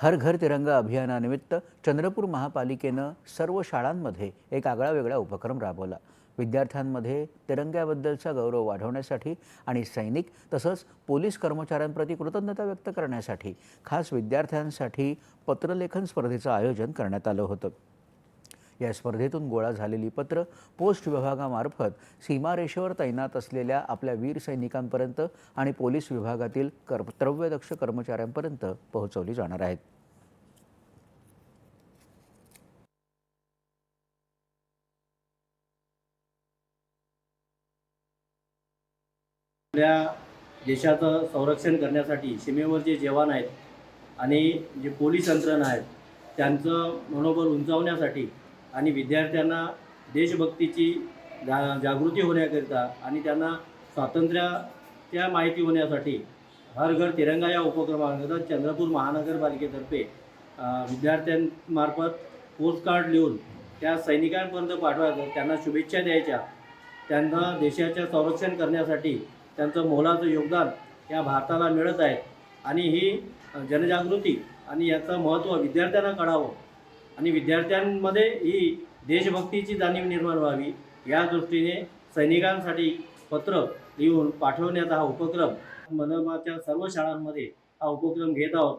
हर घर तिरंगा अभियानानिमित्त चंद्रपूर महापालिकेनं सर्व शाळांमध्ये एक आगळा वेगळा उपक्रम राबवला. विद्यार्थ्यांमध्ये तिरंग्याबद्दलचा गौरव वाढवण्यासाठी आणि सैनिक तसंच पोलीस कर्मचाऱ्यांप्रती कृतज्ञता व्यक्त करण्यासाठी खास विद्यार्थ्यांसाठी पत्रलेखन स्पर्धेचं आयोजन करण्यात आलं होतं. या स्पर्धेतून गोळा झालेली पत्र पोस्ट विभागामार्फत सीमारेषेवर तैनात असलेल्या आपल्या वीर सैनिकांपर्यंत आणि पोलीस विभागातील कर्तव्यदक्ष कर्मचाऱ्यांपर्यंत पोहोचवली जाणार आहेत. आपल्या देशाचं संरक्षण करण्यासाठी सीमेवर जे जवान आहेत आणि जे पोलीस यंत्रणा आहेत त्यांचं मनोबल उंचावण्यासाठी आणि विद्यार्थ्यांना देशभक्तीची जा जागृती होण्याकरिता आणि त्यांना स्वातंत्र्याच्या माहिती होण्यासाठी हर घर तिरंगा या उपक्रमांतर्गत चंद्रपूर महानगरपालिकेतर्फे विद्यार्थ्यांमार्फत पोस्टकार्ड लिहून त्या सैनिकांपर्यंत पाठवायचं त्यांना शुभेच्छा द्यायच्या त्यांना देशाच्या संरक्षण करण्यासाठी त्यांचं मोलाचं योगदान या भारताला मिळत आहे. आणि ही जनजागृती आणि याचं महत्त्व विद्यार्थ्यांना कळावं. आणि विद्यार्थ्यांमध्ये ही देशभक्तीची जाणीव निर्माण व्हावी या दृष्टीने सैनिकांसाठी पत्र लिहून पाठवण्याचा हा उपक्रम. मनमाच्या सर्व शाळांमध्ये हा उपक्रम घेत आहोत.